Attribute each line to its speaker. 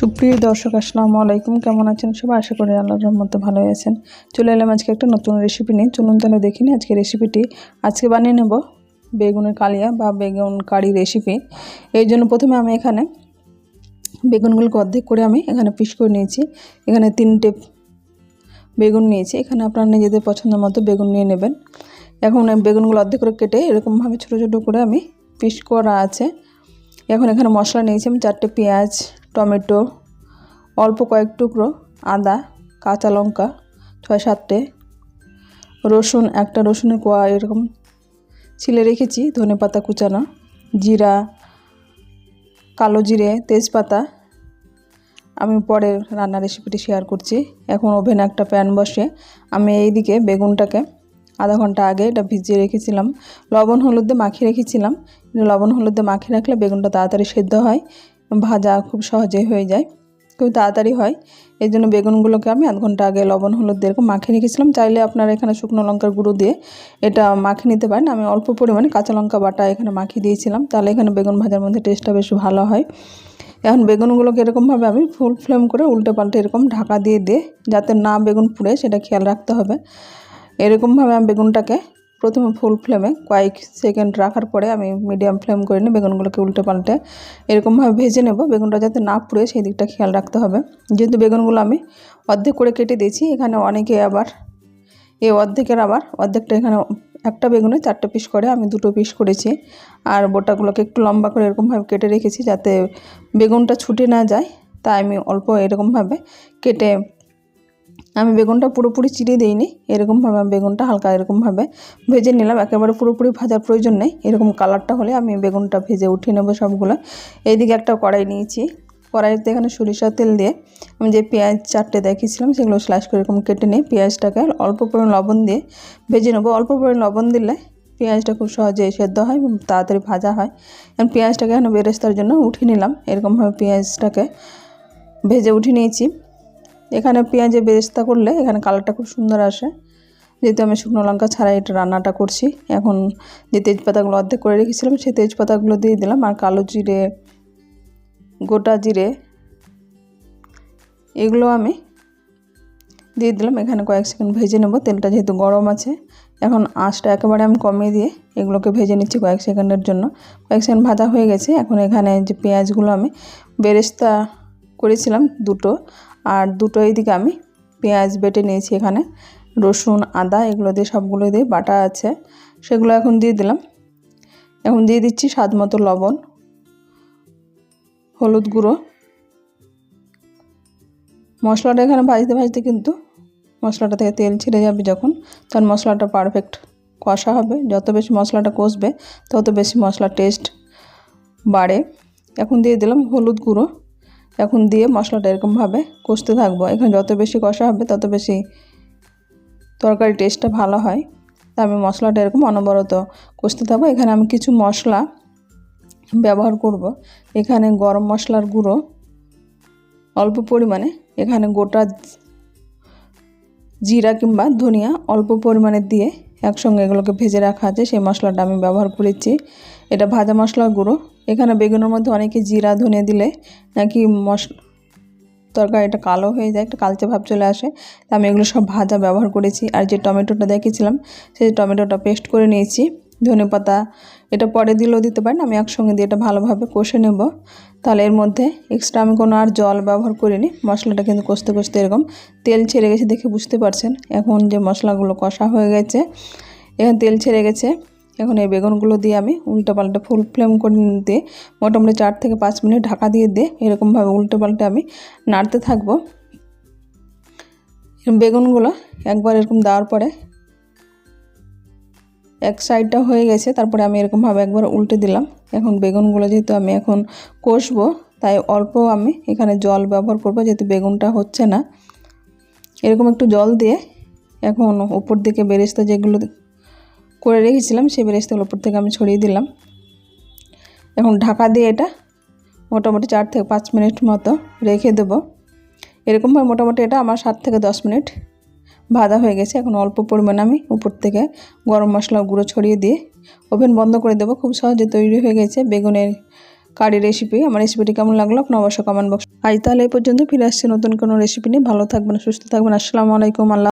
Speaker 1: সুপ্রিয় দর্শক, আসসালামু আলাইকুম। কেমন আছেন সবাই? আশা করি আল্লাহর রহমতে ভালো আছেন। চলে এলাম আজকে একটা নতুন রেসিপি নিয়ে। চলুন তাহলে দেখিনি আজকে রেসিপিটি আজকে বানিয়ে নেব বেগুনের কালিয়া বা বেগুন কারি রেসিপি এই জন্য প্রথমে আমি এখানে বেগুনগুলোকে অর্ধেক করে আমি এখানে পিস করে নিয়েছি। এখানে তিনটে বেগুন নিয়েছি। এখানে আপনারা নিজেদের পছন্দ মতো বেগুন নিয়ে নেবেন। এখন বেগুনগুলো অর্ধেক করে কেটে এরকমভাবে ছোটো ছোটো করে আমি পিস করা আছে। এখন এখানে মশলা নিয়েছি আমি চারটে পেঁয়াজ, টমেটো অল্প কয়েক টুকরো আদা, কাঁচা লঙ্কা, ছয় সাতটে রসুন, একটা রসুনের কোয়া এরকম ছিলে রেখেছি, ধনে পাতা কুচানো, জিরা, কালো জিরে, তেজপাতা। আমি পরে রান্নার রেসিপিটি শেয়ার করছি। এখন ওভেনে একটা প্যান বসে আমি এই দিকে বেগুনটাকে আধা ঘণ্টা আগে এটা ভিজিয়ে রেখেছিলাম। লবণ, হলুদে মাখিয়ে রেখেছিলাম। লবণ, হলুদে মাখিয়ে রাখলে বেগুনটা তাড়াতাড়ি সেদ্ধ হয়, ভাজা খুব সহজেই হয়ে যায়। খুব তাড়াতাড়ি হয়। এই জন্য বেগুনগুলোকে আমি আধ ঘণ্টা আগে লবণ, হলুদ দিয়ে এরকম মাখিয়ে রেখেছিলাম। চাইলে আপনারা এখানে শুকনো লঙ্কার গুঁড়ো দিয়ে এটা মাখিয়ে নিতে পারেন। আমি অল্প পরিমাণে কাঁচা লঙ্কা বাটা এখানে মাখিয়ে দিয়েছিলাম। তাহলে এখানে বেগুন ভাজার মধ্যে টেস্টটা বেশ ভালো হয়। এখন বেগুনগুলোকে এরকমভাবে আমি ফুল ফ্লেম করে উল্টে পাল্টে এরকম ঢাকা দিয়ে দিয়ে, যাতে না বেগুন পুড়ে, সেটা খেয়াল রাখতে হবে। এরকমভাবে আমি বেগুনটাকে প্রথমে ফুল ফ্লেমে কয়েক সেকেন্ড রাখার পরে আমি মিডিয়াম ফ্লেম করে নিই বেগুনগুলোকে উল্টে পাল্টে এরকমভাবে ভেজে নেব। বেগুনটা যাতে না পুড়ে সেই দিকটা খেয়াল রাখতে হবে। যেহেতু বেগুনগুলো আমি অর্ধেক করে কেটে দিয়েছি, এখানে অনেকে আবার এই অর্ধেকের আবার অর্ধেকটা এখানে একটা বেগুনে চারটে পিস করে, আমি দুটো পিস করেছি। আর বোটাগুলোকে একটু লম্বা করে এরকমভাবে কেটে রেখেছি যাতে বেগুনটা ছুটে না যায়। তাই আমি অল্প এরকমভাবে কেটে আমি বেগুনটা পুরোপুরি চিড়ে দিইনি, এরকমভাবে আমি বেগুনটা হালকা এরকমভাবে ভেজে নিলাম, একেবারে পুরোপুরি ভাজার প্রয়োজন নেই, এরকম কালারটা হলে আমি বেগুনটা ভেজে উঠিয়ে নেব সবগুলো। এইদিকে একটা কড়াই নিয়েছি, কড়াইতে এখানে সরিষার তেল দিয়ে আমি যে পেঁয়াজ চারটে দেখিয়েছিলাম, সেগুলো স্লাইস করে এরকম কেটে নিই পেঁয়াজটাকে অল্প পরিমাণ লবণ দিয়ে ভেজে নেব। অল্প পরিমাণ লবণ দিলে পেঁয়াজটা খুব সহজে সেদ্ধ হয় তাড়াতাড়ি ভাজা হয়। এবং পেঁয়াজটাকে এখানে বেরেস্তার জন্য উঠিয়ে নিলাম, এরকমভাবে পেঁয়াজটাকে ভেজে উঠিয়ে নিয়েছি। এখানে পেঁয়াজে বেরেস্তা করলে এখানে কালারটা খুব সুন্দর আসে। যেহেতু আমি শুকনো লঙ্কা ছাড়াই এটা রান্নাটা করছি, এখন যে তেজপাতাগুলো অর্ধেক করে রেখেছিলাম সেই তেজপাতাগুলো দিয়ে দিলাম আর কালো জিরে, গোটা জিরে, এগুলো আমি দিয়ে দিলাম। এখানে কয়েক সেকেন্ড ভেজে নেব, তেলটা যেহেতু গরম আছে, এখন আঁচটা একেবারে আমি কমিয়ে দিয়ে এগুলোকে ভেজে নিচ্ছি কয়েক সেকেন্ডের জন্য। কয়েক সেকেন্ড ভাজা হয়ে গেছে, এখন এখানে যে পেঁয়াজগুলো আমি বেরেস্তা করেছিলাম দুটো আর দুটো এইদিকে আমি পেঁয়াজ বেটে নিয়েছি এখানে, রসুন, আদা, এগুলো দিয়ে সবগুলো দিয়ে বাটা আছে, সেগুলো এখন দিয়ে দিলাম। এখন দিয়ে দিচ্ছি স্বাদ মতো লবণ, হলুদ গুঁড়ো। মশলাটা এখানে ভাজতে ভাজতে কিন্তু মশলাটা থেকে তেল ছিঁড়ে যাবে যখন, তখন মশলাটা পারফেক্ট কষা হবে। যত বেশি মশলাটা কষবে, তত বেশি মশলার টেস্ট বাড়ে। এখন দিয়ে দিলাম হলুদ গুঁড়ো। এখন দিয়ে মশলাটা এরকমভাবে কষতে থাকব। এখানে যত বেশি কষা হবে, তত বেশি তরকারি টেস্টটা ভালো হয়। তা আমি মশলাটা এরকম অনবরত কষতে থাকব। এখানে আমি কিছু মশলা ব্যবহার করব। এখানে গরম মশলার গুঁড়ো অল্প পরিমাণে, এখানে গোটা জিরা কিংবা ধনিয়া অল্প পরিমাণে দিয়ে একসঙ্গে এগুলোকে ভেজে রাখা আছে। সেই মশলাটা আমি ব্যবহার করেছি। এটা ভাজা মশলার গুঁড়ো। এখানে বেগুনের মধ্যে অনেকে জিরা ধনে দিলে নাকি মশ, তরকারি এটা কালো হয়ে যায়, একটা কালচে ভাব চলে আসে। তা আমি এগুলো সব ভাজা ব্যবহার করেছি। আর যে টমেটোটা দেখেছিলাম, সেই টমেটোটা পেস্ট করে নিয়েছি, ধনে পাতা। এটা পরে দিলেও দিতে পারেন, আমি একসঙ্গে দিয়ে এটা ভালোভাবে কষে নেব। তাহলে এর মধ্যে এক্সট্রা আমি কোনো আর জল ব্যবহার করিনি, মশলাটা কিন্তু কষতে কষতে এরকম তেল ছেড়ে গেছে দেখে বুঝতে পারছেন। এখন যে মশলাগুলো কষা হয়ে গেছে, এখন তেল ছেড়ে গেছে এখন এই বেগুনগুলো দিয়ে আমি উল্টো পাল্টে ফুল ফ্লেম করে দিয়ে মোটামুটি চার থেকে পাঁচ মিনিট ঢাকা দিয়ে দিয়ে এরকমভাবে উল্টো পাল্টে আমি নাড়তে থাকব। বেগুনগুলো একবার এরকম দেওয়ার পরে এক সাইডটা হয়ে গেছে, তারপরে আমি এরকমভাবে একবার উল্টে দিলাম। এখন বেগুনগুলো যেহেতু আমি এখন কষবো, তাই অল্প আমি এখানে জল ব্যবহার করব, যেহেতু বেগুনটা হচ্ছে না। এরকম একটু জল দিয়ে এখন উপর দিকে বেরেস্তা যেগুলো করে রেখেছিলাম, সেই বেরেস্তাগুলো উপর থেকে আমি ছড়িয়ে দিলাম। এখন ঢাকা দিয়ে এটা মোটামুটি চার থেকে পাঁচ মিনিট মতো রেখে দেবো। এরকমভাবে মোটামুটি এটা আমার সাত থেকে দশ মিনিট ভাজা হয়ে গেছে। এখন অল্প পরিমাণ আমি উপর থেকে গরম মশলা গুঁড়ো ছড়িয়ে দিয়ে ওভেন বন্ধ করে দেবো। খুব সহজে তৈরি হয়ে গেছে বেগুনের কারি রেসিপি আমার রেসিপিটি কেমন লাগল আপনি অবশ্যই কমেন্ট বক্স আজ তাহলে এই পর্যন্ত ফিরে আসছি নতুন কোনো রেসিপি নিয়ে। ভালো থাকবেন, সুস্থ থাকবেন। আসসালামু আলাইকুম, আল্লাহ